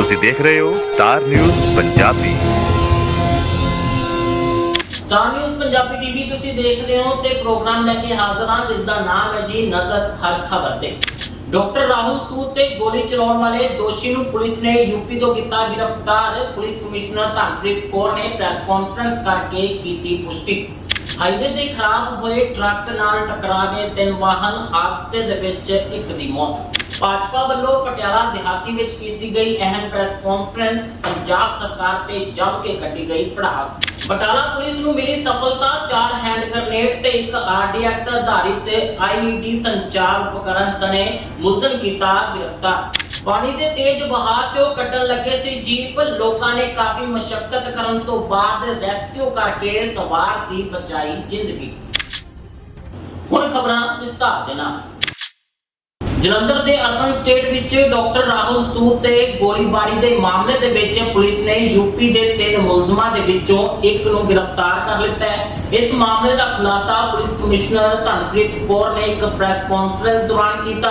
ਤੁਸੀਂ ਦੇਖ ਰਹੇ ਹੋ Star News Punjabi. Star News Punjabi TV ਤੁਸੀਂ ਦੇਖ ਰਹੇ ਹੋ ਤੇ ਪ੍ਰੋਗਰਾਮ ਲੈ ਕੇ ਹਾਜ਼ਰ ਹਾਂ ਜਿਸ ਦਾ ਨਾਮ ਹੈ ਜੀ ਨਜ਼ਰ ਹਰ ਖਬਰ ਤੇ। ਡਾਕਟਰ ਰਾਹੁਲ ਸੂਦ ਤੇ ਗੋਲੀ ਚਲਾਉਣ ਵਾਲੇ ਦੋਸ਼ੀ ਨੂੰ ਪੁਲਿਸ ਨੇ ਯੂਪੀ ਤੋਂ ਕੀਤਾ ਗ੍ਰਿਫਤਾਰ। ਪੁਲਿਸ ਕਮਿਸ਼ਨਰ ਧਨਪ੍ਰੀਤ ਕੌਰ ਨੇ ਪ੍ਰੈਸ ਕਾਨਫਰੰਸ ਕਰਕੇ ਕੀਤੀ ਪੁਸ਼ਟੀ। ਹਾਈਵੇ ਤੇ ਖਰਾਬ ਹੋਏ ਟਰੱਕ ਨਾਲ ਟਕਰਾ ਗਏ ਤਿੰਨ ਵਾਹਨ, ਹਾਦਸੇ ਦੇ ਵਿੱਚ ਇੱਕ ਦੀ ਮੌਤ। ਭਾਜਪਾ ਵੱਲੋਂ ਪਟਿਆਲਾ ਦਿਹਾਤੀ ਵਿੱਚ ਕੀਤੀ ਗਈ ਅਹਿਮ ਪ੍ਰੈਸ ਕਾਨਫਰੰਸ ਪੰਜਾਬ ਸਰਕਾਰ ਤੇ ਜੰਮ ਕੇ ਕੱਢੀ ਗਈ ਪੜਾਸ। ਬਟਾਲਾ ਪੁਲਿਸ ਨੂੰ ਮਿਲੀ ਸਫਲਤਾ, ਚਾਰ ਹੈਂਡ ਗ੍ਰਨੇਡ ਤੇ ਇੱਕ ਆਰਡੀਐਕਸ ਆਧਾਰਿਤ ਆਈਈਡੀ ਸੰਚਾਰ ਉਪਕਰਨ ਸਣੇ ਮੁਲਜ਼ਮ ਕੀਤਾ ਗ੍ਰਿਫਤਾਰ। ਪਾਣੀ ਦੇ ਤੇਜ਼ ਵਹਾਅ ਚੋਂ ਕੱਢਣ ਲੱਗੇ ਸੀ ਜੀਪ। ਲੋਕਾਂ ਨੇ ਕਾਫੀ ਮਸ਼ੱਕਤ ਕਰਨ ਤੋਂ ਬਾਅਦ ਰੈਸਕਿਊ ਕਰਕੇ ਸਵਾਰ ਦੀ ਬਚਾਈ ਜ਼ਿੰਦਗੀ। ਹੁਣ ਖਬਰਾਂ ਵਿਸਤਾਰ ਦੇ ਨਾਲ। ਜਲੰਧਰ ਦੇ ਅਰਬਨ ਸਟੇਟ ਵਿੱਚ ਡਾਕਟਰ ਰਾਹੁਲ ਸੂਦ ਤੇ ਗੋਲੀਬਾਰੀ ਦੇ ਮਾਮਲੇ ਦੇ ਵਿੱਚ ਪੁਲਿਸ ਨੇ ਯੂਪੀ ਦੇ ਤਿੰਨ ਮੁਲਜ਼ਮਾਂ ਦੇ ਵਿੱਚੋਂ ਇੱਕ ਨੂੰ ਗ੍ਰਿਫਤਾਰ ਕਰ ਲਿੱਤਾ ਹੈ। ਇਸ ਮਾਮਲੇ ਦਾ ਖੁਲਾਸਾ ਪੁਲਿਸ ਕਮਿਸ਼ਨਰ ਧਨਪ੍ਰੀਤ ਕੌਰ ਨੇ ਇੱਕ ਪ੍ਰੈਸ ਕਾਨਫਰੰਸ ਦੌਰਾਨ ਕੀਤਾ।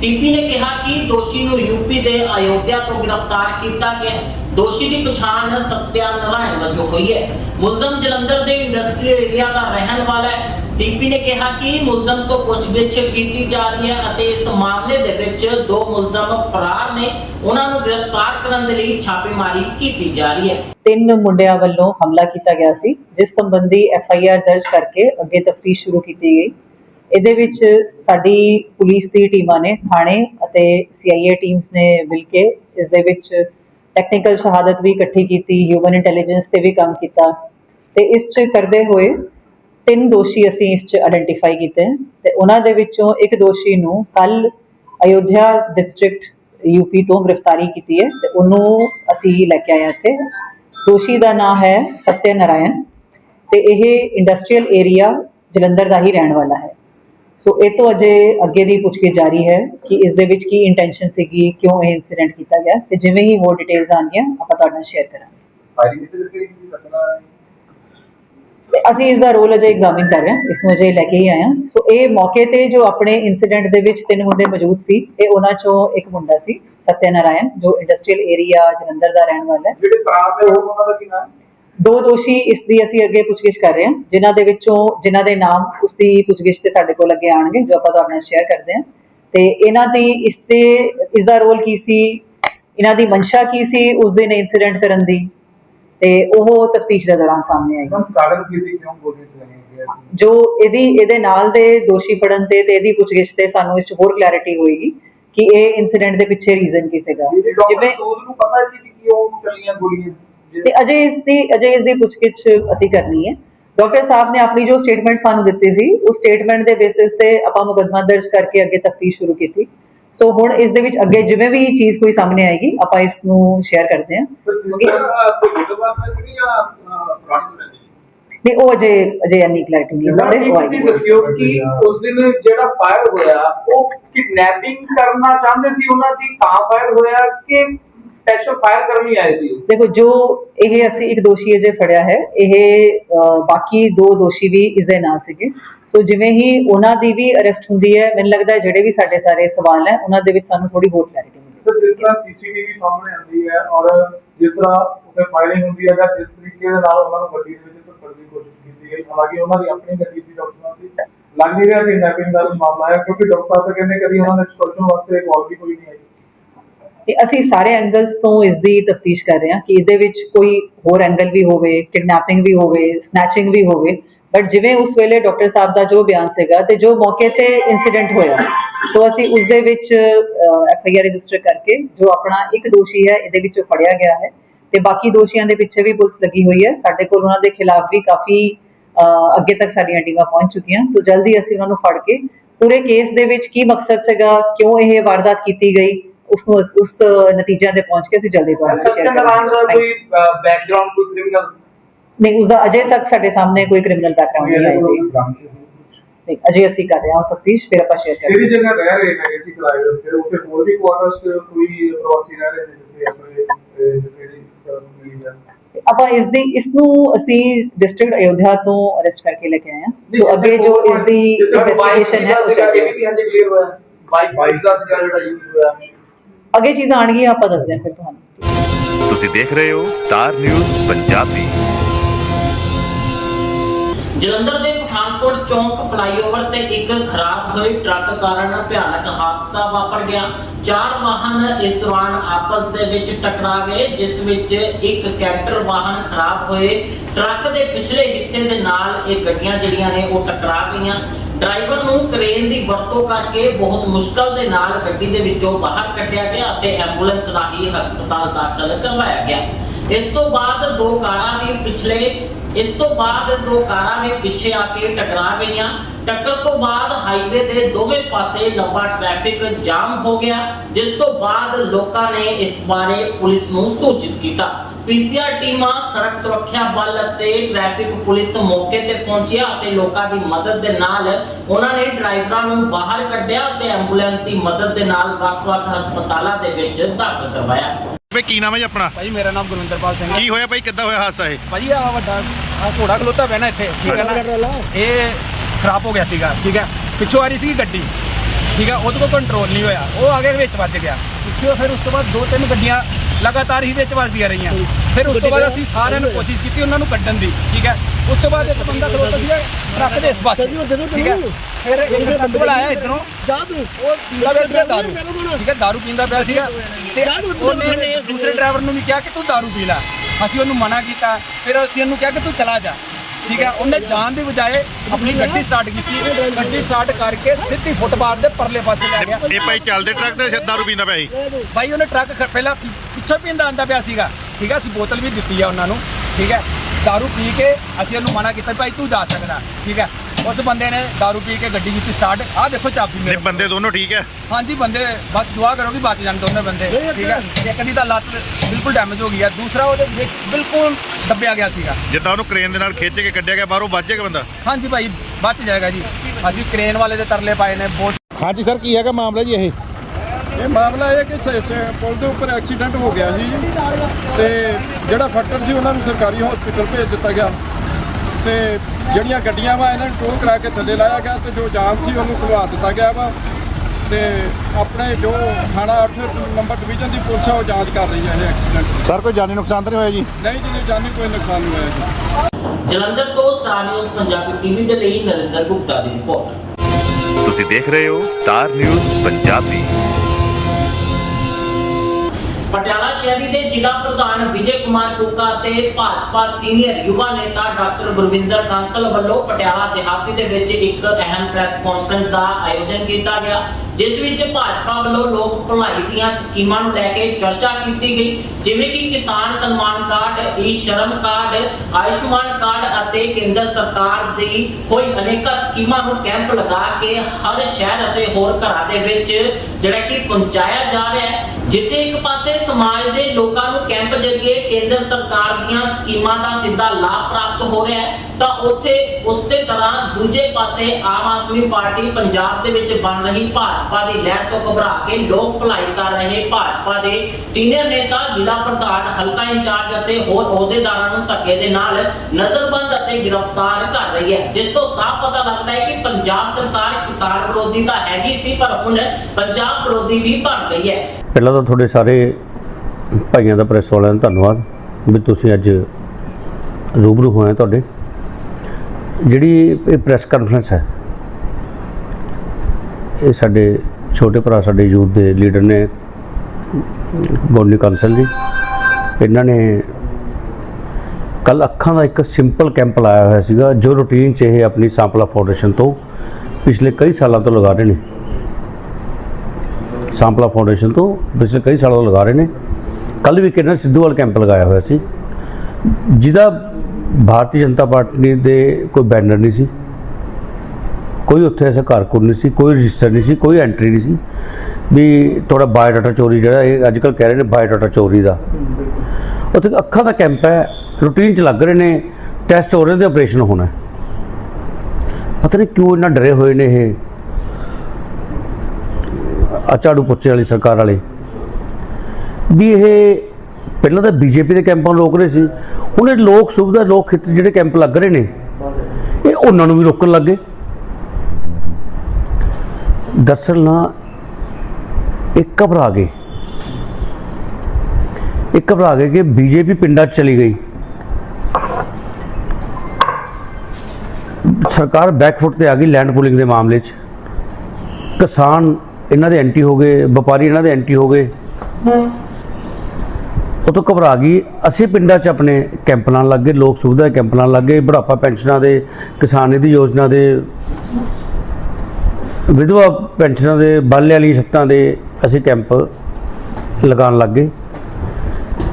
ਸੀਪੀ ਨੇ ਕਿਹਾ ਕਿ ਦੋਸ਼ੀ ਨੂੰ ਯੂਪੀ ਦੇ ਅਯੋਧਿਆ ਤੋਂ ਗ੍ਰਿਫਤਾਰ ਕੀਤਾ ਗਿਆ ਦੋਸ਼ੀ ਦੀ ਪਛਾਣ ਸਤਿਆ ਨਾਰਾਇਣ ਵਜੋਂ ਹੋਈ ਹੈ। ਮੁਲਜ਼ਮ ਜਲੰਧਰ ਦੇ ਇੰਡਸਟਰੀ ਏਰੀਆ ਦਾ ਰਹਿਣ ਵਾਲਾ ਹੈ। ਸੀਪੀ ਨੇ ਕਿਹਾ ਕਿ ਮੁਲਜ਼ਮ ਤੋਂ ਪੁੱਛਗਿੱਛ ਕੀਤੀ ਜਾ ਰਹੀ ਹੈ ਅਤੇ ਇਸ ਮਾਮਲੇ ਦੇ ਵਿੱਚ ਦੋ ਮੁਲਜ਼ਮ ਫਰਾਰ ਨੇ। ਉਹਨਾਂ ਨੂੰ ਗ੍ਰਿਫਤਾਰ ਕਰਨ ਦੇ ਲਈ ਛਾਪੇਮਾਰੀ ਕੀਤੀ ਜਾ ਰਹੀ ਹੈ। ਤਿੰਨ ਮੁੰਡਿਆਂ ਵੱਲੋਂ ਹਮਲਾ ਕੀਤਾ ਗਿਆ ਸੀ, ਜਿਸ ਸੰਬੰਧੀ ਐਫ ਆਈ ਆਰ ਦਰਜ ਕਰਕੇ ਅੱਗੇ ਤਫਤੀਸ਼ ਸ਼ੁਰੂ ਕੀਤੀ ਗਈ। ਇਹਦੇ ਵਿੱਚ ਸਾਡੀ ਪੁਲਿਸ ਦੀ ਟੀਮਾਂ ਨੇ, ਥਾਣੇ ਅਤੇ ਸੀਆਈਏ ਟੀਮਸ ਨੇ ਮਿਲ ਕੇ ਇਸ ਦੇ ਵਿੱਚ ਟੈਕਨੀਕਲ ਸ਼ਹਾਦਤ ਵੀ ਇਕੱਠੀ ਕੀਤੀ ਹਿਊਮਨ ਇੰਟੈਲੀਜੈਂਸ ਤੇ ਵੀ ਕੰਮ ਕੀਤਾ। ਤੇ ਇਸ 'ਚ ਕਰਦੇ ਹੋਏ ਤਿੰਨ ਦੋਸ਼ੀ ਅਸੀਂ ਇਸ 'ਚ ਆਇਡੈਂਟੀਫਾਈ ਕੀਤੇ ਹਨ ਤੇ ਉਹਨਾਂ ਦੇ ਵਿੱਚੋਂ ਇੱਕ ਦੋਸ਼ੀ ਨੂੰ ਕੱਲ ਅਯੋਧਿਆ ਡਿਸਟ੍ਰਿਕਟ ਯੂਪੀ ਤੋਂ ਗ੍ਰਿਫਤਾਰੀ ਕੀਤੀ ਹੈ ਤੇ ਉਹਨੂੰ ਅਸੀਂ ਲੈ ਕੇ ਆਏ ਹਾਂ ਇੱਥੇ। ਦੋਸ਼ੀ ਦਾ ਨਾਮ ਹੈ ਸਤਿਆ ਨਾਰਾਇਣ ਤੇ ਇਹ ਇੰਡਸਟਰੀਅਲ ਏਰੀਆ ਜਲੰਧਰ ਦਾ ਹੀ ਰਹਿਣ ਵਾਲਾ ਹੈ। ਸੋ ਇਹ ਤੋਂ ਅਜੇ ਅੱਗੇ ਦੀ ਪੁੱਛਗਿੱਛ ਜਾਰੀ ਹੈ ਕਿ ਇਸ ਦੇ ਵਿੱਚ ਕੀ ਇੰਟੈਂਸ਼ਨ ਸੀਗੀ, ਕਿਉਂ ਇਹ ਇਨਸੀਡੈਂਟ ਕੀਤਾ ਗਿਆ ਤੇ ਜਿਵੇਂ ਹੀ ਹੋਰ ਡਿਟੇਲਸ ਆਉਣਗੀਆਂ, ਆਪਾਂ ਤੁਹਾਡੇ ਨਾਲ ਸ਼ੇਅਰ ਕਰਾਂਗੇ। ਫਾਇਰਿੰਗ ਕਿਸੇ ਦੇ ਕਿਹੜੀ ਚੀਜ਼ ਅਸੀਂ ਇਸ ਦਾ ਰੋਲ ਅਜੇ ਐਗਜ਼ਾਮਿਨ ਕਰ ਰਹੇ ਹਾਂ। ਇਸ ਨੂੰ ਅਜੇ ਲੈ ਕੇ ਹੀ ਆਏ ਹਾਂ। ਸੋ ਇਹ ਮੌਕੇ ਤੇ ਜੋ ਆਪਣੇ ਇਨਸੀਡੈਂਟ ਦੇ ਵਿੱਚ ਤਿੰਨ ਮੁੰਡੇ ਮੌਜੂਦ ਸੀ ਇਹ ਉਹਨਾਂ ਚੋਂ ਇੱਕ ਮੁੰਡਾ ਸੀ ਸਤਿਆ ਨਾਰਾਇਣ ਜੋ ਇੰਡਸਟਰੀਅਲ ਏਰੀਆ ਜਲੰਧਰ ਦਾ ਰਹਿਣ ਵਾਲਾ ਹੈ। ਜਿਹੜੇ ਫਰਾਂਸ ਦੇ ਉਹਨਾਂ ਦਾ ਕੀ ਨਾਮ? ਦੋ ਦੋਸ਼ੀ ਇਸ ਦੀ ਅਸੀਂ ਅੱਗੇ ਪੁੱਛਗਿੱਛ ਕਰ ਰਹੇ ਹਾਂ। ਜਿਨ੍ਹਾਂ ਦੇ ਵਿੱਚੋਂ ਜਿਨ੍ਹਾਂ ਦੇ ਨਾਮ ਉਸ ਦੀ ਪੁੱਛਗਿੱਛ ਤੇ ਸਾਡੇ ਕੋਲ ਅੱਗੇ ਆਣਗੇ ਜੋ ਆਪਾਂ ਤੁਹਾਡੇ ਨਾਲ ਸ਼ੇਅਰ ਕਰਦੇ ਹਾਂ। ਤੇ ਇਹਨਾਂ ਦੀ ਇਸ ਤੇ ਇਸ ਦਾ ਰੋਲ ਕੀ ਸੀ? ਇਹਨਾਂ ਦੀ ਮਨਸ਼ਾ ਕੀ ਸੀ ਉਸ ਦਿਨ ਇਨਸੀਡੈਂਟ ਕਰਨ ਦੀ? ਤੇ ਉਹ ਤਫਤੀਸ਼ ਦੇ ਦੌਰਾਨ ਸਾਹਮਣੇ ਕਾਰਨ ਕੀ ਸੀ? ਕਿਉਂ ਗਈ ਜੋ ਇਹਦੀ ਇਹਦੇ ਨਾਲ ਦੇ ਦੋਸ਼ੀ ਫੜਨ ਤੇ ਤੇ ਇਹਦੀ ਪੁੱਛਗਿੱਛ ਤੇ ਸਾਨੂੰ ਇਸ 'ਚ ਹੋਰ ਕਲੈਰਿਟੀ ਹੋਏਗੀ ਕਿ ਇਹ ਇਨਸੀਡੈਂਟ ਦੇ ਪਿੱਛੇ ਰੀਜ਼ਨ ਕੀ ਸੀਗਾ। ਜਿਵੇਂ ਜਿਵੇਂ ਸੂਦ ਨੂੰ ਪਤਾ ਜੀ ਕਿ ਕਿਉਂ ਚੱਲੀਆਂ ਗੋਲੀਆਂ? ਤੇ ਅਜੇ ਇਸ ਦੀ ਅਜੇ ਇਸ ਦੀ ਪੁੱਛਗਿੱਛ ਅਸੀਂ ਕਰਨੀ ਹੈ। ਡਾਕਟਰ ਸਾਹਿਬ ਨੇ ਆਪਣੀ ਜੋ ਸਟੇਟਮੈਂਟ ਸਾਨੂੰ ਦਿੱਤੀ ਸੀ ਉਸ ਸਟੇਟਮੈਂਟ ਦੇ ਬੇਸਿਸ ਤੇ ਆਪਾਂ ਮੁਕੱਦਮਾ ਦਰਜ ਕਰਕੇ ਅੱਗੇ ਤਫਤੀਸ਼ ਸ਼ੁਰੂ ਕੀਤੀ। ਸੋ ਹੁਣ ਇਸ ਦੇ ਵਿੱਚ ਅੱਗੇ ਜਿਵੇਂ ਵੀ ਚੀਜ਼ ਕੋਈ ਸਾਹਮਣੇ ਆਏਗੀ ਆਪਾਂ ਇਸ ਨੂੰ ਸ਼ੇਅਰ ਕਰਦੇ ਹਾਂ ਜਾਂ ਨਹੀਂ ਉਹ ਅਜੇ ਅਜੇ ਇੰਨੀ ਕਲੈਰਿਟੀ ਨਹੀਂ ਹੈ। ਉਸ ਤੇ ਉਹ ਆਏਗੀ ਦੱਸਿਓ ਕਿ ਉਸ ਦਿਨ ਜਿਹੜਾ ਫਾਇਰ ਹੋਇਆ ਉਹ ਕਿਡਨੈਪਿੰਗ ਕਰਨਾ ਚਾਹੁੰਦੇ ਸੀ ਉਹਨਾਂ ਦੀ ਤਾਂ ਫਾਇਰ ਹੋਇਆ ਕਿ ਸਪੈਸ਼ਲ ਫਾਇਰ ਕਰਨ ਹੀ ਆਏ ਸੀ? ਦੇਖੋ ਜੋ ਇਹ ਅਸੀਂ ਇੱਕ ਦੋਸ਼ੀ ਅਜੇ ਫੜਿਆ ਹੈ ਇਹ ਬਾਕੀ ਦੋ ਦੋਸ਼ੀ ਵੀ ਇਸ ਦੇ ਨਾਲ ਸੀਗੇ। ਸੋ ਜਿਵੇਂ ਹੀ ਉਹਨਾਂ ਦੀ ਵੀ ਅਰੈਸਟ ਹੁੰਦੀ ਹੈ ਮੈਨੂੰ ਲੱਗਦਾ ਹੈ ਜਿਹੜੇ ਵੀ ਸਾਡੇ ਸਾਰੇ ਸਵਾਲ ਹੈ ਉਹਨਾਂ ਦੇ ਵਿੱਚ ਸਾਨੂੰ ਥੋੜੀ ਹੋਰ ਕਲੈਰਿਟੀ ਮਿਲੇਗੀ ਤੇ ਜਿਸ ਤਰ੍ਹਾਂ ਸੀਸੀਟੀਵੀ ਸਾਹਮਣੇ ਆਉਂਦੀ ਹੈ ਔਰ ਜਿਸ ਤਰ੍ਹਾਂ ਉੱਥੇ ਫਾਇਰਿੰਗ ਹੁੰਦੀ ਹੈ ਜਾਂ ਜਿਸ ਤਰੀਕੇ ਦੇ ਨਾਲ ਉਹਨਾਂ ਨੂੰ ਗੱਡੀ ਦੇ ਵਿੱਚ ਧੱਕਣ ਦੀ ਕੋਸ਼ਿਸ਼ ਕੀਤੀ ਗਈ ਹਾਲਾਂਕਿ ਉਹਨਾਂ ਦੀ ਆਪਣੀ ਗੱਡੀ ਸੀ ਡਾਕਟਰ ਦੀ ਲੱਗ ਨਹੀਂ ਰਿਹਾ ਕਿ ਨੈਪਿੰਗ ਦਾ ਮਾਮਲਾ ਹੈ ਕਿਉਂਕਿ ਡਾਕਟਰ ਸਾਹਿਬ ਤਾਂ ਕਹਿੰਦੇ ਕਦੀ ਉਹਨਾਂ ਨੇ ਐਕਸਪਰਸ਼ਨ ਵਾਸਤੇ ਕਾਲ ਵੀ ਕੋਈ ਨਹੀਂ ਆਈ। ਤੇ ਅਸੀਂ ਸਾਰੇ ਐਂਗਲਸ ਤੋਂ ਇਸ ਦੀ ਤਫਤੀਸ਼ ਕਰ ਰਹੇ ਹਾਂ ਕਿ ਇਹਦੇ ਵਿੱਚ ਕੋਈ ਹੋਰ ਐਂਗਲ ਵੀ ਹੋਵੇ ਕਿਡਨੈਪਿੰਗ ਵੀ ਹੋਵੇ ਸਨੈਚਿੰਗ ਵੀ ਹੋਵੇ। ਬਟ ਜਿਵੇਂ ਉਸ ਵੇਲੇ ਡਾਕਟਰ ਸਾਹਿਬ ਦਾ ਜੋ ਬਿਆਨ ਸੀਗਾ ਤੇ ਜੋ ਮੌਕੇ ਤੇ ਇਨਸੀਡੈਂਟ ਹੋਇਆ ਸੋ ਅਸੀਂ ਉਸ ਦੇ ਵਿੱਚ ਐਫ ਆਈ ਆਰ ਰਜਿਸਟਰ ਕਰਕੇ ਜੋ ਆਪਣਾ ਇੱਕ ਦੋਸ਼ੀ ਹੈ ਇਹਦੇ ਵਿੱਚੋਂ ਫੜਿਆ ਗਿਆ ਹੈ ਤੇ ਬਾਕੀ ਦੋਸ਼ੀਆਂ ਦੇ ਪਿੱਛੇ ਵੀ ਪੁਲਿਸ ਲੱਗੀ ਹੋਈ ਹੈ। ਸਾਡੇ ਕੋਲ ਉਹਨਾਂ ਦੇ ਖਿਲਾਫ ਵੀ ਕਾਫੀ ਅੱਗੇ ਤੱਕ ਸਾਡੀਆਂ ਟੀਮਾਂ ਪਹੁੰਚ ਚੁੱਕੀਆਂ। ਤੋਂ ਜਲਦੀ ਅਸੀਂ ਉਹਨਾਂ ਨੂੰ ਫੜ ਕੇ ਪੂਰੇ ਕੇਸ ਦੇ ਵਿੱਚ ਕੀ ਮਕਸਦ ਸੀਗਾ ਕਿਉਂ ਇਹ ਵਾਰਦਾਤ ਕੀਤੀ ਗਈ ਉਸ ਨੂੰ ਉਸ ਨਤੀਜਿਆਂ ਤੇ ਪਹੁੰਚ ਕੇ ਅਸੀਂ ਜਲਦੀ ਸਤਿਆਨਾਰਾਇਣ ਦਾ ਕਰਾਂਗੇ। ਕੋਈ ਬੈਕਗ੍ਰਾਉਂਡ ਕੋਈ ਕ੍ਰਿਮੀਨਲ ਨਹੀਂ ਉਸ ਦਾ ਅਜੇ ਤੱਕ ਸਾਡੇ ਸਾਹਮਣੇ ਕੋਈ ਕ੍ਰਿਮੀਨਲ ਬੈਕਗ੍ਰਾਉਂਡ ਨਹੀਂ ਹੈ ਜੀ। ਨਹੀਂ ਅਜੇ ਅਸੀਂ ਕਰ ਰਹੇ ਹਾਂ ਤਫਤੀਸ਼ ਫਿਰ ਆਪਾਂ ਸ਼ੇਅਰ ਕਿਹੜੀ ਕਰਾਂਗੇ ਜਗ੍ਹਾ ਰਹਿ ਰਹੇ ਨੇ ਇਸੇ ਕਿਰਾਏ ਦੇ ਉੱਤੇ ਉੱਥੇ ਹੋਰ ਵੀ ਕੁਆਟਰਸ ਕੋਈ ਪ੍ਰਵਾਸੀ ਰਹਿ ਰਹੇ ਨੇ ਜਿੱਥੇ ਆਪਣੇ ਜਿਹੜੀ ਮਿਲੀ ਹੈ ਆਪਾਂ ਇਸ ਦੀ ਇਸ ਨੂੰ ਅਸੀਂ ਡਿਸਟ੍ਰਿਕਟ ਅਯੋਧਿਆ ਤੋਂ ਅਰੈਸਟ ਕਰਕੇ ਲੈ ਕੇ ਆਏ ਹਾਂ। ਸੋ ਅੱਗੇ ਜੋ ਇਸ ਦੀ ਇਨਵੈਸਟੀਗੇਸ਼ਨ ਹੈ ਉਹ ਚੱਲ ਰਹੀ ਹੈ ਇਹ ਵੀ ਹਾਂਜੀ ਕਲੀਅਰ ਹੋਇਆ। ਬਾਈਕ ਬਾਈਕ ਦਾ ਸੀਗਾ ਜਿਹੜਾ ਯੂਜ਼ ਹੋਇਆ। ਅੱਗੇ ਚੀਜ਼ਾਂ ਆਣਗੀਆਂ ਆਪਾਂ ਦੱਸਦੇ ਹਾਂ ਫਿਰ ਤੁਹਾਨੂੰ। ਤੁਸੀਂ ਦੇਖ ਰਹੇ ਹੋ ਸਟਾਰ ਨਿਊਜ਼ ਪੰਜਾਬੀ। ਜਲੰਧਰ ਦੇ ਪਠਾਨਕੋਟ ਚੌਂਕ ਫਲਾਈਓਵਰ ਤੇ ਇੱਕ ਖਰਾਬ ਹੋਏ ਟਰੱਕ ਕਾਰਨ ਭਿਆਨਕ ਹਾਦਸਾ ਵਾਪਰ ਗਿਆ। ਚਾਰ ਵਾਹਨ ਇਸ ਦੌਰਾਨ ਆਪਸ ਦੇ ਵਿੱਚ ਟਕਰਾ ਗਏ, ਜਿਸ ਵਿੱਚ ਇੱਕ ਕੈਂਟਰ ਵਾਹਨ ਖਰਾਬ ਹੋਏ। ਟਰੱਕ ਦੇ ਪਿਛਲੇ ਹਿੱਸੇ ਦੇ ਨਾਲ ਇਹ ਗੱਡੀਆਂ ਜਿਹੜੀਆਂ ਨੇ ਉਹ ਟਕਰਾ ਗਈਆਂ। ਡਰਾਈਵਰ ਨੂੰ ਕ੍ਰੇਨ ਦੀ ਵਰਤੋਂ ਕਰਕੇ ਬਹੁਤ ਮੁਸ਼ਕਲ ਦੇ ਨਾਲ ਗੱਡੀ ਦੇ ਵਿੱਚੋਂ ਬਾਹਰ ਕੱਢਿਆ ਗਿਆ ਅਤੇ ਐਂਬੂਲੈਂਸ ਰਾਹੀਂ ਹਸਪਤਾਲ ਦਾਖਲ ਕਰਵਾਇਆ ਗਿਆ। ਇਸ ਤੋਂ ਬਾਅਦ ਦੋ ਕਾਰਾਂ ਵੀ ਪਿਛਲੇ, ਇਸ ਤੋਂ ਬਾਅਦ ਦੋ ਕਾਰਾਂ ਵੀ ਪਿੱਛੇ ਆ ਕੇ ਟਕਰਾ ਗਈਆਂ। ਟੱਕਰ ਤੋਂ ਬਾਅਦ ਹਾਈਵੇ ਦੇ ਦੋਵੇਂ ਪਾਸੇ ਲੰਬਾ ਟ੍ਰੈਫਿਕ ਜਾਮ ਹੋ ਗਿਆ, ਜਿਸ ਤੋਂ ਬਾਅਦ ਲੋਕਾਂ ਨੇ ਇਸ ਬਾਰੇ ਪੁਲਿਸ ਨੂੰ ਸੂਚਿਤ ਕੀਤਾ। ਪੀਸੀਆਰ ਟੀਮਾਂ ਸੜਕ ਸੁਰੱਖਿਆ ਬਲ ਅਤੇ ਟ੍ਰੈਫਿਕ ਪੁਲਿਸ ਮੌਕੇ ਤੇ ਪਹੁੰਚਿਆ ਅਤੇ ਲੋਕਾਂ ਦੀ ਮਦਦ ਦੇ ਨਾਲ ਉਹਨਾਂ ਨੇ ਡਰਾਈਵਰਾਂ ਨੂੰ ਬਾਹਰ ਕੱਢਿਆ ਅਤੇ ਐਂਬੂਲੈਂਸ ਦੀ ਮਦਦ ਦੇ ਨਾਲ ਵੱਖ-ਵੱਖ ਹਸਪਤਾਲਾਂ ਦੇ ਵਿੱਚ ਦਾਖਲ ਕਰਵਾਇਆ। ਬਈ ਕੀ ਨਾਮ ਹੈ ਜੀ ਆਪਣਾ? ਭਾਈ ਮੇਰਾ ਨਾਮ ਗੁਰਵਿੰਦਰਪਾਲ ਸਿੰਘ ਹੈ। ਕੀ ਹੋਇਆ ਬਈ ਕਿੱਦਾਂ ਹੋਇਆ ਹਾਦਸਾ ਇਹ? ਭਾਜੀ ਆ ਵੱਡਾ ਆ ਘੋੜਾ ਖਲੋਤਾ ਪਿਆ ਨਾ ਇੱਥੇ। ਠੀਕ ਹੈ ਨਾ? ਇਹ ਖਰਾਬ ਹੋ ਗਿਆ ਸੀਗਾ ਠੀਕ ਹੈ? ਪਿੱਛੋਂ ਆ ਰਹੀ ਸੀ ਗੱਡੀ। ਠੀਕ ਹੈ ਉਹਦੇ ਕੋਲ ਕੰਟਰੋਲ ਨਹੀਂ ਹੋਇਆ। ਉਹ ਆ ਕੇ ਵਿੱਚ ਵੱਜ ਗਿਆ। ਪਿੱਛੋਂ ਫਿਰ ਉਸ ਤੋਂ ਬਾਅਦ ਦੋ ਤਿੰਨ ਗੱਡੀਆਂ ਲਗਾਤਾਰ ਹੀ ਵਿੱਚ ਵੱਜਦੀਆਂ ਰਹੀਆਂ। ਫਿਰ ਉਸ ਤੋਂ ਬਾਅਦ ਅਸੀਂ ਸਾਰਿਆਂ ਨੇ ਕੋਸ਼ਿਸ਼ ਕੀਤੀ ਉਹਨਾਂ ਨੂੰ ਕੱਢਣ ਦੀ ਠੀਕ ਹੈ ਉਸ ਤੋਂ ਬਾਅਦ ਇੱਕ ਬੰਦਾ ਖਲੋਤਾ ਸੀ ਟਰੱਕ ਦੇ ਇਸ ਪਾਸੇ। ਠੀਕ ਹੈ ਫਿਰ ਇੱਕ ਟਰੱਕ ਵਾਲਾ ਆਇਆ ਇਧਰੋਂ। ਉਹ ਪੀਂਦਾ ਪਿਆ ਸੀਗਾ ਦਾਰੂ। ਠੀਕ ਹੈ ਦਾਰੂ ਪੀਂਦਾ ਪਿਆ ਸੀਗਾ। ਤੇ ਉਹਨੇ ਦੂਸਰੇ ਡਰਾਈਵਰ ਨੂੰ ਵੀ ਕਿਹਾ ਕਿ ਤੂੰ ਦਾਰੂ ਪੀ ਲੈ। ਅਸੀਂ ਉਹਨੂੰ ਮਨਾ ਕੀਤਾ। ਫਿਰ ਅਸੀਂ ਉਹਨੂੰ ਕਿਹਾ ਕਿ ਤੂੰ ਚਲਾ ਜਾ। ਠੀਕ ਹੈ? ਉਹਨੇ ਜਾਣ ਦੀ ਬਜਾਏ ਆਪਣੀ ਗੱਡੀ ਸਟਾਰਟ ਕੀਤੀ। ਗੱਡੀ ਸਟਾਰਟ ਕਰਕੇ ਸਿੱਧੀ ਫੁੱਟਪਾਥ ਦੇ ਪਰਲੇ ਪਾਸੇ ਲੈ ਗਿਆ। ਇਹ ਭਾਈ ਚੱਲਦੇ ਟਰੱਕ ਤੇ ਸ਼ਾਇਦ ਦਾਰੂ ਪੀਂਦਾ ਪਿਆ ਸੀ। ਭਾਈ ਉਹਨੇ ਟਰੱਕ ਪਹਿਲਾਂ ਪਿੱਛੋਂ ਪੀਂਦਾ ਆਂਦਾ ਪਿਆ ਸੀਗਾ। ਠੀਕ ਹੈ? ਅਸੀਂ ਬੋਤਲ ਵੀ ਦਿੱਤੀ ਆ ਉਹਨਾਂ ਨੂੰ। ਠੀਕ ਹੈ? ਦਾਰੂ ਪੀ ਕੇ ਅਸੀਂ ਉਹਨੂੰ ਮਨਾ ਕੀਤਾ ਭਾਈ ਤੂੰ ਜਾ ਸਕਦਾ। ਠੀਕ ਹੈ? ਉਸ ਬੰਦੇ ਨੇ ਦਾਰੂ ਪੀ ਕੇ ਗੱਡੀ ਕੀਤੀ ਸਟਾਰਟ ਆਹ ਦੇਖੋ ਚਾਬੀ ਇਹ ਮੇਰੇ ਬੰਦੇ ਦੋਨੋਂ ਠੀਕ ਹੈ। ਹਾਂਜੀ ਬੰਦੇ ਬਸ ਦੁਆ ਕਰੋ ਕਿ ਬਚ ਜਾਣ ਦੋਨੇ ਬੰਦੇ ਠੀਕ ਹੈ? ਇੱਕ ਦੀ ਤਾਂ ਲੱਤ ਬਿਲਕੁਲ ਡੈਮੇਜ ਹੋ ਗਈ ਹੈ ਦੂਸਰਾ ਉਹਦੇ ਵਿੱਚ ਬਿਲਕੁਲ ਦੱਬਿਆ ਗਿਆ ਸੀਗਾ। ਜਿੱਦਾਂ ਉਹਨੂੰ ਕ੍ਰੇਨ ਦੇ ਨਾਲ ਖਿੱਚ ਕੇ ਕੱਢਿਆ ਗਿਆ ਬਾਹਰੋਂ ਜਾਏਗਾ ਬੰਦਾ। ਹਾਂਜੀ ਭਾਈ ਬਚ ਜਾਏਗਾ ਜੀ। ਅਸੀਂ ਕ੍ਰੇਨ ਵਾਲੇ ਦੇ ਤਰਲੇ ਪਾਏ ਨੇ ਬਹੁਤ ਹਾਂਜੀ ਸਰ ਕੀ ਹੈਗਾ ਮਾਮਲਾ ਜੀ ਇਹ? ਇਹ ਮਾਮਲਾ ਇਹ ਕਿ ਪੁਲ ਦੇ ਉੱਪਰ ਐਕਸੀਡੈਂਟ ਹੋ ਗਿਆ ਸੀ ਜੀ। ਤੇ ਜਿਹੜਾ ਫੱਟੜ ਸੀ ਉਹਨਾਂ ਨੂੰ ਸਰਕਾਰੀ ਹਸਪੀਟਲ ਭੇਜ ਦਿੱਤਾ ਗਿਆ। ਤੇ ਜਿਹੜੀਆਂ ਗੱਡੀਆਂ ਵਾ ਇਹਨਾਂ ਨੂੰ ਟੋ ਕਰਾ ਕੇ ਥੱਲੇ ਲਾਇਆ ਗਿਆ ਤੇ ਜੋ ਜਾਮ ਸੀ ਉਹਨੂੰ ਖੁਲਵਾ ਦਿੱਤਾ ਗਿਆ ਵਾ। ਤੇ ਆਪਣੇ ਜੋ ਥਾਣਾ 8 ਨੰਬਰ ਡਿਵੀਜ਼ਨ ਦੀ ਪੁਲਿਸ ਆ ਉਹ ਜਾਂਚ ਕਰ ਰਹੀ ਹੈ ਇਹ ਐਕਸੀਡੈਂਟ ਸਰ ਕੋਈ ਜਾਨੀ ਨੁਕਸਾਨ ਤਾਂ ਨਹੀਂ ਹੋਇਆ ਜੀ? ਨਹੀਂ ਜੀ ਨਹੀਂ ਜਾਨੀ ਕੋਈ ਨੁਕਸਾਨ ਨਹੀਂ ਹੋਇਆ ਜੀ। ਜਲੰਧਰ ਤੋਂ ਸਟਾਰ ਨਿਊਜ਼ ਪੰਜਾਬੀ ਟੀਵੀ ਦੇ ਲਈ ਨਰਿੰਦਰ ਗੁਪਤਾ ਦੀ ਰਿਪੋਰਟ। ਤੁਸੀਂ ਦੇਖ ਰਹੇ ਹੋ ਸਟਾਰ ਨਿਊਜ਼ ਪੰਜਾਬੀ। ਪਟਿਆਲਾ ਸ਼ਹਿਰੀ ਦੇ ਜ਼ਿਲ੍ਹਾ ਪ੍ਰਧਾਨ ਵਿਜੇ ਕੁਮਾਰ ਕੁੱਕਾ ਤੇ ਭਾਜਪਾ ਸੀਨੀਅਰ ਯੁਵਾ ਨੇਤਾ ਡਾਕਟਰ ਗੁਰਵਿੰਦਰ ਕਾਂਸਲ ਵੱਲੋਂ ਪਟਿਆਲਾ ਦਿਹਾਤੀ ਦੇ ਵਿੱਚ ਇੱਕ ਅਹਿਮ ਪ੍ਰੈਸ ਕਾਨਫਰੰਸ ਦਾ ਆਯੋਜਨ ਕੀਤਾ ਗਿਆ, ਜਿਸ ਵਿੱਚ ਭਾਜਪਾ ਵੱਲੋਂ ਲੋਕ ਭਲਾਈ ਦੀਆਂ ਸਕੀਮਾਂ ਨੂੰ ਲੈ ਕੇ ਚਰਚਾ ਕੀਤੀ ਗਈ, ਜਿਵੇਂ ਕਿ ਕਿਸਾਨ ਸਨਮਾਨ ਕਾਰਡ, ਈ ਸ਼ਰਮ ਕਾਰਡ, ਆਯੁਸ਼ਮਾਨ ਕਾਰਡ ਅਤੇ ਕੇਂਦਰ ਸਰਕਾਰ ਦੀ ਹੋਈ ਅਨੇਕਾਂ ਸਕੀਮਾਂ ਨੂੰ ਕੈਂਪ ਲਗਾ ਕੇ ਹਰ ਸ਼ਹਿਰ ਅਤੇ ਹੋਰ ਘਰਾਂ ਦੇ ਵਿੱਚ ਜਿਹੜਾ ਕਿ ਪਹੁੰਚਾਇਆ ਜਾ ਰਿਹਾ ਹੈ। ਜਿੱਥੇ ਇੱਕ ਪਾਸੇ ਸਮਾਜ ਦੇ ਲੋਕਾਂ ਨੂੰ ਕੈਂਪ ਜਰੀਏ ਕੇਂਦਰ ਸਰਕਾਰ ਦੀਆਂ ਸਕੀਮਾਂ ਦਾ ਸਿੱਧਾ ਲਾਭ ਪ੍ਰਾਪਤ ਹੋ ਰਿਹਾ ਹੈ, ਤਾਂ ਉੱਥੇ ਉਸੇ ਤਰ੍ਹਾਂ ਦੂਜੇ ਪਾਸੇ ਆਮ ਆਦਮੀ ਪਾਰਟੀ ਪੰਜਾਬ ਦੇ ਵਿੱਚ ਬਣ ਰਹੀ ਭਾਜਪਾ ਦੀ ਲਹਿਰ ਤੋਂ ਘਬਰਾ ਕੇ ਲੋਕ ਭਲਾਈ ਕਰ ਰਹੇ ਭਾਜਪਾ ਦੇ ਸੀਨੀਅਰ ਨੇਤਾ, ਜ਼ਿਲ੍ਹਾ ਪ੍ਰਧਾਨ, ਹਲਕਾ ਇੰਚਾਰਜ ਅਤੇ ਹੋਰ ਅਹੁਦੇਦਾਰਾਂ ਨੂੰ ਧੱਕੇ ਦੇ ਨਾਲ ਨਜ਼ਰਬੰਦ ਅਤੇ ਗ੍ਰਿਫਤਾਰ ਕਰ ਰਹੀ ਹੈ। ਜਿਸ ਤੋਂ ਸਾਫ਼ ਪਤਾ ਲੱਗਦਾ ਹੈ ਕਿ ਪੰਜਾਬ ਸਰਕਾਰ ਕਿਸਾਨ ਵਿਰੋਧੀ ਤਾਂ ਹੈਗੀ ਸੀ, ਪਰ ਹੁਣ ਪੰਜਾਬ ਵਿਰੋਧੀ ਵੀ ਬਣ ਗਈ ਹੈ। ਪਹਿਲਾਂ ਤਾਂ ਤੁਹਾਡੇ ਸਾਰੇ ਭਾਈਆਂ ਦਾ ਪ੍ਰੈਸ ਵਾਲਿਆਂ ਦਾ ਧੰਨਵਾਦ ਵੀ ਤੁਸੀਂ ਅੱਜ ਰੂਬਰੂ ਹੋਏ ਆ ਤੁਹਾਡੇ। ਜਿਹੜੀ ਇਹ ਪ੍ਰੈਸ ਕਾਨਫਰੰਸ ਹੈ, ਇਹ ਸਾਡੇ ਛੋਟੇ ਭਰਾ, ਸਾਡੇ ਯੂਥ ਦੇ ਲੀਡਰ ਨੇ ਗੋਨੀ ਕਾਂਸਲ ਜੀ। ਇਹਨਾਂ ਨੇ ਕੱਲ ਅੱਖਾਂ ਦਾ ਇੱਕ ਸਿੰਪਲ ਕੈਂਪ ਲਾਇਆ ਹੋਇਆ ਸੀਗਾ, ਜੋ ਰੂਟੀਨ 'ਚ ਇਹ ਆਪਣੀ ਸਾਂਪਲਾ ਫਾਊਂਡੇਸ਼ਨ ਤੋਂ ਪਿਛਲੇ ਕਈ ਸਾਲਾਂ ਤੋਂ ਲਗਾ ਰਹੇ ਨੇ। ਸਾਂਪਲਾ ਫਾਊਂਡੇਸ਼ਨ ਤੋਂ ਪਿਛਲੇ ਕਈ ਸਾਲਾਂ ਤੋਂ ਲਗਾ ਰਹੇ ਨੇ। ਕੱਲ ਵੀ ਕਿਰਨ ਸਿੱਧੂਵਾਲ ਕੈਂਪ ਲਗਾਇਆ ਹੋਇਆ ਸੀ। ਜਿਹਦਾ ਭਾਰਤੀ ਜਨਤਾ ਪਾਰਟੀ ਦੇ ਕੋਈ ਬੈਨਰ ਨਹੀਂ ਸੀ। ਕੋਈ ਉੱਥੇ ਐਸਾ ਕਾਰਕੁਨ ਨਹੀਂ ਸੀ, ਕੋਈ ਰਜਿਸਟਰ ਨਹੀਂ ਸੀ, ਕੋਈ ਐਂਟਰੀ ਨਹੀਂ ਸੀ। ਵੀ ਤੁਹਾਡਾ ਬਾਇਓਡਾਟਾ ਚੋਰੀ ਜਿਹੜਾ, ਇਹ ਅੱਜ ਕੱਲ੍ਹ ਕਹਿ ਰਹੇ ਨੇ ਬਾਇਓਡਾਟਾ ਚੋਰੀ ਦਾ। ਉੱਥੇ ਅੱਖਾਂ ਦਾ ਕੈਂਪ ਹੈ ਰੂਟੀਨ ਚ ਲੱਗ ਰਹੇ ਨੇ ਟੈਸਟ ਹੋ ਰਹੇ ਨੇ ਤੇ ਆਪਰੇਸ਼ਨ ਹੋਣਾ ਪਤਾ ਨਹੀਂ ਕਿਉਂ ਇੰਨਾ ਡਰੇ ਹੋਏ ਨੇ ਇਹ। ਆ ਝਾੜੂ ਪੁੱਛੇ ਵਾਲੀ ਸਰਕਾਰ ਵਾਲੇ। ਵੀ ਇਹ ਪਹਿਲਾਂ ਤਾਂ ਬੀਜੇਪੀ ਦੇ ਕੈਂਪਾਂ ਨੂੰ ਰੋਕ ਰਹੇ ਸੀ, ਹੁਣ ਇਹ ਲੋਕ ਸੁਵਿਧਾ, ਲੋਕ ਹਿੱਤ ਜਿਹੜੇ ਕੈਂਪ ਲੱਗ ਰਹੇ ਨੇ, ਇਹ ਉਹਨਾਂ ਨੂੰ ਵੀ ਰੋਕਣ ਲੱਗੇ ਦਰਅਸਲ ਨਾ, ਇਹ ਘਬਰਾ ਗਏ। ਇੱਕ ਘਬਰਾ ਗਏ ਕਿ ਬੀਜੇਪੀ ਪਿੰਡਾਂ 'ਚ ਚਲੀ ਗਈ। ਸਰਕਾਰ ਬੈਕਫੁੱਟ ਤੇ ਆ ਗਈ ਲੈਂਡ ਪੂਲਿੰਗ ਦੇ ਮਾਮਲੇ 'ਚ। ਕਿਸਾਨ ਇਹਨਾਂ ਦੇ ਐਂਟੀ ਹੋ ਗਏ, ਵਪਾਰੀ ਇਹਨਾਂ ਦੇ ਐਂਟੀ ਹੋ ਗਏ। ਉਹ ਤੋਂ ਘਬਰਾ ਗਈ। ਅਸੀਂ ਪਿੰਡਾਂ 'ਚ ਆਪਣੇ ਕੈਂਪ ਲਾਉਣ ਲੱਗੇ ਲੋਕ ਸੁਵਿਧਾ ਕੈਂਪ ਲਾਉਣ ਲੱਗੇ ਬੁਢਾਪਾ ਪੈਨਸ਼ਨਾਂ ਦੇ, ਕਿਸਾਨ ਨਿਧੀ ਯੋਜਨਾ ਦੇ, ਵਿਧਵਾ ਪੈਨਸ਼ਨਾਂ ਦੇ ਬਾਲੇ ਵਾਲੀ ਛੱਤਾਂ ਦੇ ਅਸੀਂ ਕੈਂਪ ਲਗਾਉਣ ਲੱਗੇ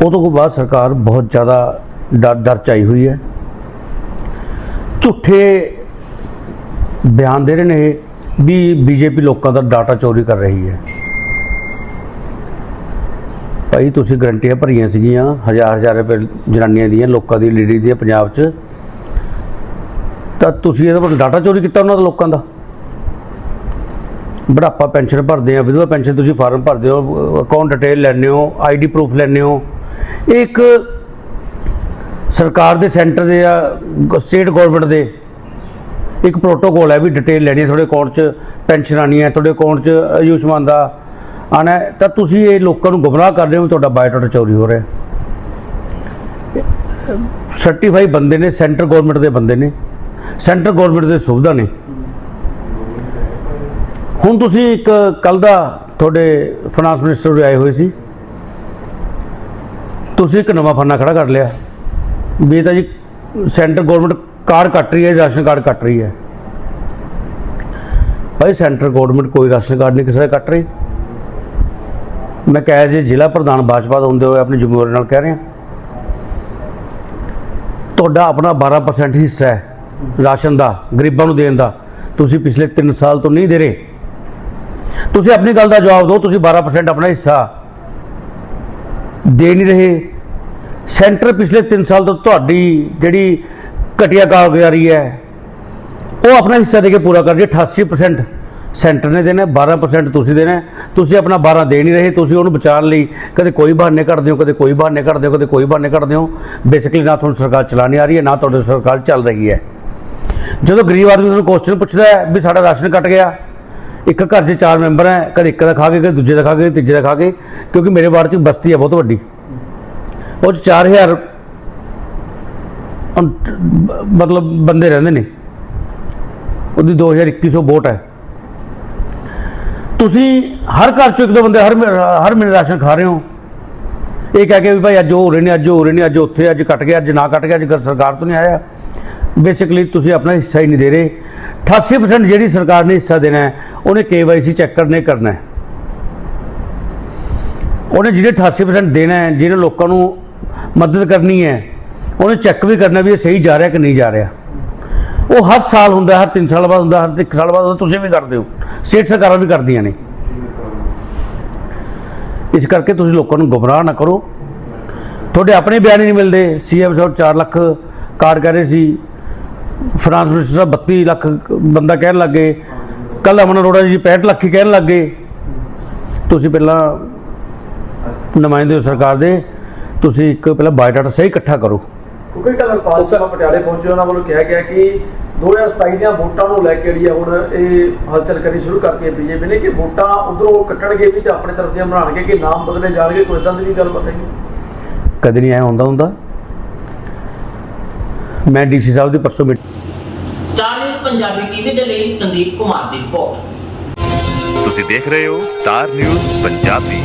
ਉਹ ਤੋਂ ਬਾਅਦ ਸਰਕਾਰ ਬਹੁਤ ਜ਼ਿਆਦਾ ਡਰ ਡਰ 'ਚ ਆਈ ਹੋਈ ਹੈ। ਝੂਠੇ ਬਿਆਨ ਦੇ ਰਹੇ ਨੇ ਇਹ। ਵੀ ਬੀਜੇਪੀ ਲੋਕਾਂ ਦਾ ਡਾਟਾ ਚੋਰੀ ਕਰ ਰਹੀ ਹੈ। ਭਾਈ, ਤੁਸੀਂ ਗਰੰਟੀਆਂ ਭਰੀਆਂ ਸੀਗੀਆਂ, ਹਜ਼ਾਰ ਹਜ਼ਾਰ ਰੁਪਏ ਜਨਾਨੀਆਂ ਦੀਆਂ, ਲੋਕਾਂ ਦੀ, ਲੇਡੀ ਦੀਆਂ, ਪੰਜਾਬ 'ਚ। ਤਾਂ ਤੁਸੀਂ ਇਹਦਾ ਪਰ ਡਾਟਾ ਚੋਰੀ ਕੀਤਾ ਉਹਨਾਂ ਦਾ, ਲੋਕਾਂ ਦਾ? ਬੁਢਾਪਾ ਪੈਨਸ਼ਨ ਭਰਦੇ ਆ, ਵਿਧਵਾ ਪੈਨਸ਼ਨ ਤੁਸੀਂ ਫਾਰਮ ਭਰਦੇ ਹੋ ਅਕਾਊਂਟ ਡਿਟੇਲ ਲੈਂਦੇ ਹੋ ਆਈਡੀ ਪ੍ਰੂਫ ਲੈਂਦੇ ਹੋ। ਇਹ ਇੱਕ ਸਰਕਾਰ ਦੇ ਸੈਂਟਰ ਦੇ ਆ, ਸਟੇਟ ਗਵਰਨਮੈਂਟ ਦੇ। ਇੱਕ ਪ੍ਰੋਟੋਕੋਲ ਹੈ ਵੀ ਡਿਟੇਲ ਲੈਣੀ ਹੈ, ਤੁਹਾਡੇ ਅਕਾਊਂਟ 'ਚ ਪੈਨਸ਼ਨ ਆਣੀ ਹੈ, ਤੁਹਾਡੇ ਅਕਾਊਂਟ 'ਚ ਆਯੁਸ਼ਮਾਨ ਦਾ ਆਣਾ ਤਾਂ ਤੁਸੀਂ ਇਹ ਲੋਕਾਂ ਨੂੰ ਗੁੰਮਰਾਹ ਕਰ ਰਹੇ ਹੋ ਵੀ ਤੁਹਾਡਾ ਬਾਇਓਡਾਟਾ ਚੋਰੀ ਹੋ ਰਿਹਾ ਸਰਟੀਫਾਈ ਬੰਦੇ ਨੇ ਸੈਂਟਰ ਗਵਰਨਮੈਂਟ ਦੇ ਬੰਦੇ ਨੇ। ਸੈਂਟਰ ਗਵਰਨਮੈਂਟ ਦੇ ਸੁਵਿਧਾ ਨੇ। ਹੁਣ ਤੁਸੀਂ ਇੱਕ ਕੱਲ ਦਾ ਤੁਹਾਡੇ ਫਾਈਨਾਂਸ ਮਿਨਿਸਟਰ ਆਏ ਹੋਏ ਸੀ। ਤੁਸੀਂ ਇੱਕ ਨਵਾਂ ਫੰਨਾ ਖੜਾ ਕਰ ਲਿਆ। ਵੀ ਇਹ ਤਾਂ ਜੀ ਸੈਂਟਰ ਗਵਰਨਮੈਂਟ ਕਾਰਡ ਕੱਟ ਰਹੀ ਹੈ, ਰਾਸ਼ਨ ਕਾਰਡ ਕੱਟ ਰਹੀ ਹੈ। ਭਾਈ ਸੈਂਟਰ ਗਵਰਨਮੈਂਟ ਕੋਈ ਰਾਸ਼ਨ ਕਾਰਡ ਨਹੀਂ ਕਿਸੇ ਦਾ ਕੱਟ ਰਹੀ। ਮੈਂ ਕਹਿ ਜੇ, ਜ਼ਿਲ੍ਹਾ ਪ੍ਰਧਾਨ ਭਾਜਪਾ ਦਾ ਹੁੰਦੇ ਹੋਏ ਆਪਣੀ ਜ਼ਿੰਮੇਵਾਰੀ ਨਾਲ ਕਹਿ ਰਿਹਾ। ਤੁਹਾਡਾ ਆਪਣਾ 12% ਹਿੱਸਾ ਹੈ ਰਾਸ਼ਨ ਦਾ, ਗਰੀਬਾਂ ਨੂੰ ਦੇਣ ਦਾ। ਤੁਸੀਂ ਪਿਛਲੇ 3 ਸਾਲ ਤੋਂ ਨਹੀਂ ਦੇ ਰਹੇ। ਤੁਸੀਂ ਆਪਣੀ ਗੱਲ ਦਾ ਜਵਾਬ ਦਿਓ, ਤੁਸੀਂ 12% ਆਪਣਾ ਹਿੱਸਾ ਦੇ ਨਹੀਂ ਰਹੇ। ਸੈਂਟਰ ਪਿਛਲੇ 3 ਸਾਲ ਤੋਂ ਤੁਹਾਡੀ ਜਿਹੜੀ ਘਟੀਆ ਕਾਰਗੁਜ਼ਾਰੀ ਹੈ। ਉਹ ਆਪਣਾ ਹਿੱਸਾ ਦੇ ਕੇ ਪੂਰਾ ਕਰ ਜੇ 88% ਸੈਂਟਰ ਨੇ ਦੇਣਾ 12% ਤੁਸੀਂ ਦੇਣਾ। ਤੁਸੀਂ ਆਪਣਾ 12 ਦੇ ਨਹੀਂ ਰਹੇ, ਤੁਸੀਂ ਉਹਨੂੰ ਬਚਾਉਣ ਲਈ ਕਦੇ ਕੋਈ ਬਹਾਨੇ ਕੱਢਦੇ ਹੋ, ਕਦੇ ਕੋਈ ਬਹਾਨੇ ਕੱਢਦੇ ਹੋ, ਕਦੇ ਕੋਈ ਬਹਾਨੇ ਕੱਢਦੇ ਹੋ। ਬੇਸਿਕਲੀ ਨਾ ਤੁਹਾਨੂੰ ਸਰਕਾਰ ਚਲਾਣੀ ਆ ਰਹੀ ਹੈ, ਨਾ ਤੁਹਾਡੀ ਸਰਕਾਰ ਚੱਲ ਰਹੀ ਹੈ। ਜਦੋਂ ਗਰੀਬ ਆਦਮੀ ਤੁਹਾਨੂੰ ਕੁਐਸਚਨ ਪੁੱਛਦਾ ਹੈ ਵੀ ਸਾਡਾ ਰਾਸ਼ਨ ਕੱਟ ਗਿਆ। ਇੱਕ ਘਰ 'ਚ ਚਾਰ ਮੈਂਬਰ ਹੈ, ਕਦੇ ਇੱਕ ਦਾ ਖਾ ਕੇ, ਕਦੇ ਦੂਜੇ ਦਾ ਖਾ ਕੇ ਤੀਜੇ ਦਾ ਖਾ ਕੇ, ਕਿਉਂਕਿ ਮੇਰੇ ਵਾਰਡ 'ਚ ਬਸਤੀ ਹੈ, ਬਹੁਤ ਵੱਡੀ। ਉਹ 'ਚ 4000 ਅੰ- ਮਤਲਬ ਬੰਦੇ ਰਹਿੰਦੇ ਨੇ। ਉਹਦੀ 2021 ਵੋਟ ਹੈ। ਤੁਸੀਂ ਹਰ ਘਰ ਚੋਂ ਇੱਕ ਦੋ ਬੰਦੇ ਹਰ ਮਹੀ- ਹਰ ਮਹੀਨੇ ਰਾਸ਼ਨ ਖਾ ਰਹੇ ਹੋ। ਇਹ ਕਹਿ ਕੇ ਵੀ ਭਾਈ ਅੱਜ ਹੋ ਰਹੇ ਨੇ, ਅੱਜ ਹੋ ਰਹੇ ਨੇ, ਅੱਜ ਉੱਥੇ ਅੱਜ ਕੱਟ ਗਿਆ, ਅੱਜ ਨਾ ਕੱਟ ਗਿਆ, ਅੱਜ ਕਰ- ਸਰਕਾਰ ਤੋਂ ਨਹੀਂ ਆਇਆ। ਬੇਸਿਕਲੀ ਤੁਸੀਂ ਆਪਣਾ ਹਿੱਸਾ ਹੀ ਨਹੀਂ ਦੇ ਰਹੇ। 88% ਜਿਹੜੀ ਸਰਕਾਰ ਨੇ ਹਿੱਸਾ ਦੇਣਾ ਹੈ, ਉਹਨੇ KYC ਚੈੱਕ ਕਰਨੇ ਕਰਨਾ ਹੈ। ਉਹਨੇ ਜਿਹੜੇ 88% ਦੇਣਾ ਹੈ, ਜਿਹਨੇ ਲੋਕਾਂ ਨੂੰ ਮਦਦ ਕਰਨੀ ਹੈ ਉਹਨੇ ਚੈੱਕ ਵੀ ਕਰਨਾ ਵੀ ਇਹ ਸਹੀ ਜਾ ਰਿਹਾ ਕਿ ਨਹੀਂ ਜਾ ਰਿਹਾ। ਉਹ ਹਰ ਸਾਲ ਹੁੰਦਾ ਹਰ 3 ਸਾਲ ਬਾਅਦ ਹੁੰਦਾ ਹਰ 1 ਸਾਲ ਬਾਅਦ ਹੁੰਦਾ, ਤੁਸੀਂ ਵੀ ਕਰਦੇ ਹੋ। ਸਟੇਟ ਸਰਕਾਰਾਂ ਵੀ ਕਰਦੀਆਂ ਨੇ। ਇਸ ਕਰਕੇ ਤੁਸੀਂ ਲੋਕਾਂ ਨੂੰ ਗੁੰਮਰਾਹ ਨਾ ਕਰੋ। ਤੁਹਾਡੇ ਆਪਣੇ ਬਿਆਨ ਹੀ ਨਹੀਂ ਮਿਲਦੇ। ਸੀਐਮ ਸਾਹਿਬ 4 ਲੱਖ ਕਾਰਡ ਕਹਿ ਰਹੇ ਸੀ। ਫਰਾਂਸ ਮਿਨਿਸਟਰ ਸਾਹਿਬ 32 ਲੱਖ ਬੰਦਾ ਕਹਿਣ ਲੱਗੇ ਕੱਲ ਅਮਨ ਅਰੋੜਾ ਜੀ 65 ਲੱਖ ਹੀ ਕਹਿਣ ਲੱਗੇ ਤੁਸੀਂ ਪਹਿਲਾਂ ਨੁਮਾਇੰਦੇ ਹੋ ਸਰਕਾਰ ਦੇ। ਤੁਸੀਂ ਇੱਕ ਪਹਿਲਾਂ ਬਾਇਓਡਾਟਾ ਸਹੀ ਇਕੱਠਾ ਕਰੋ। ਕਿਉਂਕਿ ਕੱਲ ਅਲਫਾਜ਼ ਸਾਹਿਬ ਪਟਿਆਲੇ ਪਹੁੰਚੇ ਉਹਨਾਂ ਵੱਲੋਂ ਕਿਹਾ ਗਿਆ ਕਿ 2027 ਦੀਆਂ ਵੋਟਾਂ ਨੂੰ ਲੈ ਕੇ ਜਿਹੜੀ ਆ ਹੁਣ ਇਹ ਹਲਚਲ ਕਰਨੀ ਸ਼ੁਰੂ ਕਰਤੀ ਹੈ ਬੀਜੇਪੀ ਨੇ ਕਿ ਵੋਟਾਂ ਉਧਰੋਂ ਕੱਟਣਗੇ ਵੀ ਤੇ ਆਪਣੇ ਤਰਫ ਦੀਆਂ ਬਣਾਉਣਗੇ ਕਿ ਨਾਮ ਬਦਲੇ ਜਾਣਗੇ ਕੋਈ ਇਦਾਂ ਦੀ ਵੀ ਗੱਲ ਨਹੀਂ। ਕਦੇ ਨਹੀਂ ਆਇਆ ਹੁੰਦਾ ਹੁੰਦਾ। ਮੈਂ ਡੀਸੀ ਸਾਹਿਬ ਦੀ ਪਰਸੋਂ meet Star News Punjabi TV ਦੇ ਲਈ ਸੰਦੀਪ ਕੁਮਾਰ ਦੀ ਰਿਪੋਰਟ। ਤੁਸੀਂ ਦੇਖ ਰਹੇ ਹੋ ਸਟਾਰ ਨਿਊਜ਼ ਪੰਜਾਬੀ।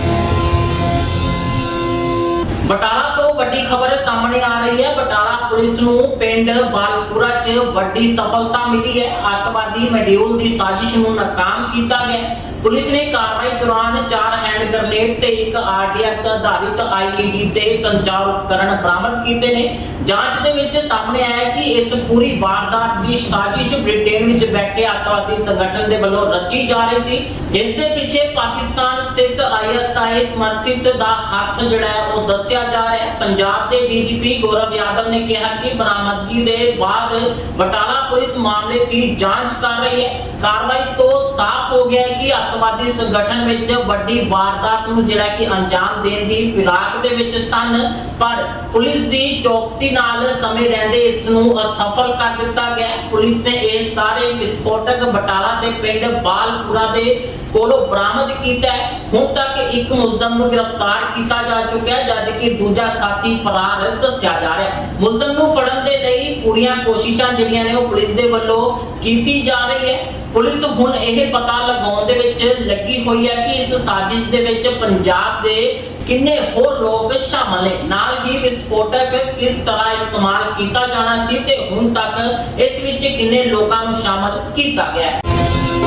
ਬਟਾਲਾ ਤੋਂ ਵੱਡੀ ਖਬਰ ਸਾਹਮਣੇ ਆ ਰਹੀ ਹੈ। ਬਟਾਲਾ ਪੁਲਿਸ ਨੂੰ ਪਿੰਡ ਬਾਲਪੁਰਾ 'ਚ ਵੱਡੀ ਸਫਲਤਾ ਮਿਲੀ ਹੈ। ਅੱਤਵਾਦੀ ਮਡਿਊਲ ਦੀ ਸਾਜ਼ਿਸ਼ ਨੂੰ ਨਾਕਾਮ ਕੀਤਾ ਗਿਆ ਪੁਲਿਸ ਨੇ ਕਾਰਵਾਈ ਦੌਰਾਨ ਚਾਰ ਹੈਂਡ ਗ੍ਰਨੇਡ ਤੇ ਇੱਕ ਆਰਡੀਐਕਸ ਆਧਾਰਿਤ ਆਈਈਡੀ ਤੇ ਸੰਚਾਰ ਉਪਕਰਨ ਬਰਾਮਦ ਕੀਤੇ ਨੇ। ਜਾਂਚ ਦੇ ਵਿੱਚ ਸਾਹਮਣੇ ਆਇਆ ਕਿ ਇਸ ਪੂਰੀ ਵਾਰਦਾਤ ਦੀ ਸਾਜ਼ਿਸ਼ ਬ੍ਰਿਟੇਨ ਵਿੱਚ ਬੈਠੇ ਅੱਤਵਾਦੀ ਸੰਗਠਨ ਦੇ ਵੱਲੋਂ ਰਚੀ ਜਾ ਰਹੀ ਸੀ। ਇਸ ਦੇ ਪਿੱਛੇ ਪਾਕਿਸਤਾਨ ਸਥਿਤ ਆਈਐਸਆਈ ਸਮਰਥਿਤ ਦਾ ਹੱਥ ਜਿਹੜਾ ਹੈ, ਉਹ ਦੱਸਿਆ ਜਾ ਰਿਹਾ ਹੈ। ਪੰਜਾਬ ਦੇ ਡੀਜੀਪੀ ਗੌਰਵ ਯਾਦਵ ਨੇ ਕਿਹਾ ਕਿ ਬਰਾਮਦਗੀ ਦੇ ਬਾਅਦ ਬਟਾਲਾ ਪੁਲਿਸ ਮਾਮਲੇ ਦੀ ਜਾਂਚ ਕਰ ਰਹੀ ਹੈ। ਕਾਰਵਾਈ ਤੋਂ ਸਾਫ਼ ਹੋ ਗਿਆ ਹੈ ਕਿ ਅੱਤਵਾਦੀ ਸੰਗਠਨ ਵਿੱਚ ਵੱਡੀ ਵਾਰਦਾਤ ਨੂੰ ਜਿਹੜਾ ਕਿ ਅੰਜਾਮ ਦੇਣ ਦੀ ਫਿਰਾਕ ਦੇ ਵਿੱਚ ਸਨ, ਪਰ ਪੁਲਿਸ ਦੀ ਚੌਕਸੀ ਨਾਲ ਸਮੇਂ ਰਹਿੰਦੇ ਇਸ ਨੂੰ ਅਸਫਲ ਕਰ ਦਿੱਤਾ ਗਿਆ ਪੁਲਿਸ ਨੇ ਇਹ ਸਾਰੇ ਵਿਸਫੋਟਕ ਬਟਾਲਾ ਦੇ ਪਿੰਡ ਬਾਲਪੁਰਾ ਦੇ ਕੋਲੋਂ ਬਰਾਮਦ ਕੀਤਾ ਹੈ। ਹੁਣ ਤੱਕ ਇੱਕ ਮੁਲਜ਼ਮ ਨੂੰ ਗ੍ਰਿਫਤਾਰ ਕੀਤਾ ਜਾ ਚੁੱਕਿਆ ਹੈ ਜਦਕਿ ਦੂਜਾ ਸਾਥੀ ਫਰਾਰ ਦੱਸਿਆ ਜਾ ਰਿਹਾ ਹੈ। ਮੁਲਜ਼ਮ ਨੂੰ ਫੜਨ ਦੇ ਲਈ ਪੂਰੀਆਂ ਕੋਸ਼ਿਸ਼ਾਂ ਜਿਹੜੀਆਂ ਨੇ ਉਹ ਪੁਲਿਸ ਦੇ ਵੱਲੋਂ ਕੀਤੀ ਜਾ ਰਹੀ ਹੈ। ਪੁਲਿਸ ਹੁਣ ਇਹ ਪਤਾ ਲਗਾਉਣ ਦੇ ਵਿੱਚ ਲੱਗੀ ਹੋਈ ਹੈ ਕਿ ਇਸ ਸਾਜ਼ਿਸ਼ ਦੇ ਵਿੱਚ ਪੰਜਾਬ ਦੇ ਕਿੰਨੇ ਹੋਰ ਲੋਕ ਸ਼ਾਮਲ ਨੇ। ਨਾਲ ਹੀ ਵਿਸਫੋਟਕ ਕਿਸ ਤਰ੍ਹਾਂ ਇਸਤੇਮਾਲ ਕੀਤਾ ਜਾਣਾ ਸੀ ਤੇ ਹੁਣ ਤੱਕ ਇਸ ਵਿੱਚ ਕਿੰਨੇ ਲੋਕਾਂ ਨੂੰ ਸ਼ਾਮਲ ਕੀਤਾ ਗਿਆ ਹੈ।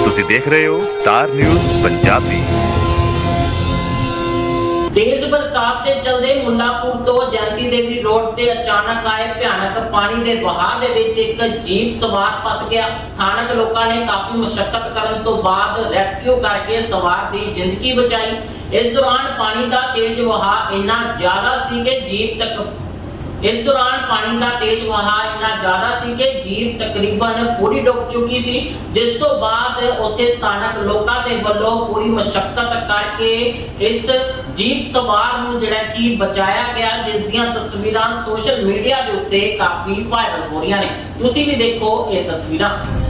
ਤੁਸੀਂ ਦੇਖ ਰਹੇ ਹੋ ਸਟਾਰ ਨਿਊਜ਼ ਪੰਜਾਬੀ। ਤੇਜ਼ ਬਰਸਾਤ ਦੇ ਚਲਦੇ ਮੁੱਲਾਪੁਰ ਤੋਂ ਜੈਂਤੀ ਦੇਵੀ ਰੋਡ ਤੇ ਅਚਾਨਕ ਆਏ ਭਿਆਨਕ ਪਾਣੀ ਦੇ ਵਹਾਅ ਦੇ ਵਿੱਚ ਇੱਕ ਜੀਪ ਸਵਾਰ ਫਸ ਗਿਆ। ਸਥਾਨਕ ਲੋਕਾਂ ਨੇ ਕਾਫੀ ਮੁਸ਼ਕਲ ਕਰਨ ਤੋਂ ਬਾਅਦ ਰੈਸਕਿਊ ਕਰਕੇ ਸਵਾਰ ਦੀ ਜ਼ਿੰਦਗੀ ਬਚਾਈ। ਇਸ ਦੌਰਾਨ ਪਾਣੀ ਦਾ ਤੇਜ਼ ਵਹਾਅ ਇੰਨਾ ਜ਼ਿਆਦਾ ਸੀ ਕਿ ਜੀਪ ਤੱਕ ਇਸ ਦੌਰਾਨ ਪਾਣੀ ਦਾ ਤੇਜ਼ ਵਹਾਅ ਇੰਨਾ ਸੀ ਕਿ ਜੀਪ ਤਕਰੀਬਨ ਪੂਰੀ ਡੁੱਬ ਚੁੱਕੀ ਸੀ, ਜਿਸ ਤੋਂ ਬਾਅਦ ਉੱਥੇ ਸਥਾਨਕ ਲੋਕਾਂ ਦੇ ਵੱਲੋਂ ਪੂਰੀ ਮਸ਼ੱਕਤ ਕਰਕੇ ਇਸ ਜੀਪ ਸਵਾਰ ਨੂੰ ਜਿਹੜਾ ਕਿ ਬਚਾਇਆ ਗਿਆ, ਜਿਸ ਦੀਆਂ ਤਸਵੀਰਾਂ ਸੋਸ਼ਲ ਮੀਡੀਆ ਦੇ ਉੱਤੇ ਕਾਫੀ ਵਾਇਰਲ ਹੋ ਰਹੀਆਂ ਨੇ। ਤੁਸੀਂ ਵੀ ਦੇਖੋ ਇਹ ਤਸਵੀਰਾਂ।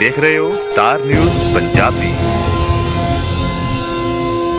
ਦੇਖ ਰਹੇ ਹੋ ਸਟਾਰ ਨਿਊਜ਼ ਪੰਜਾਬੀ।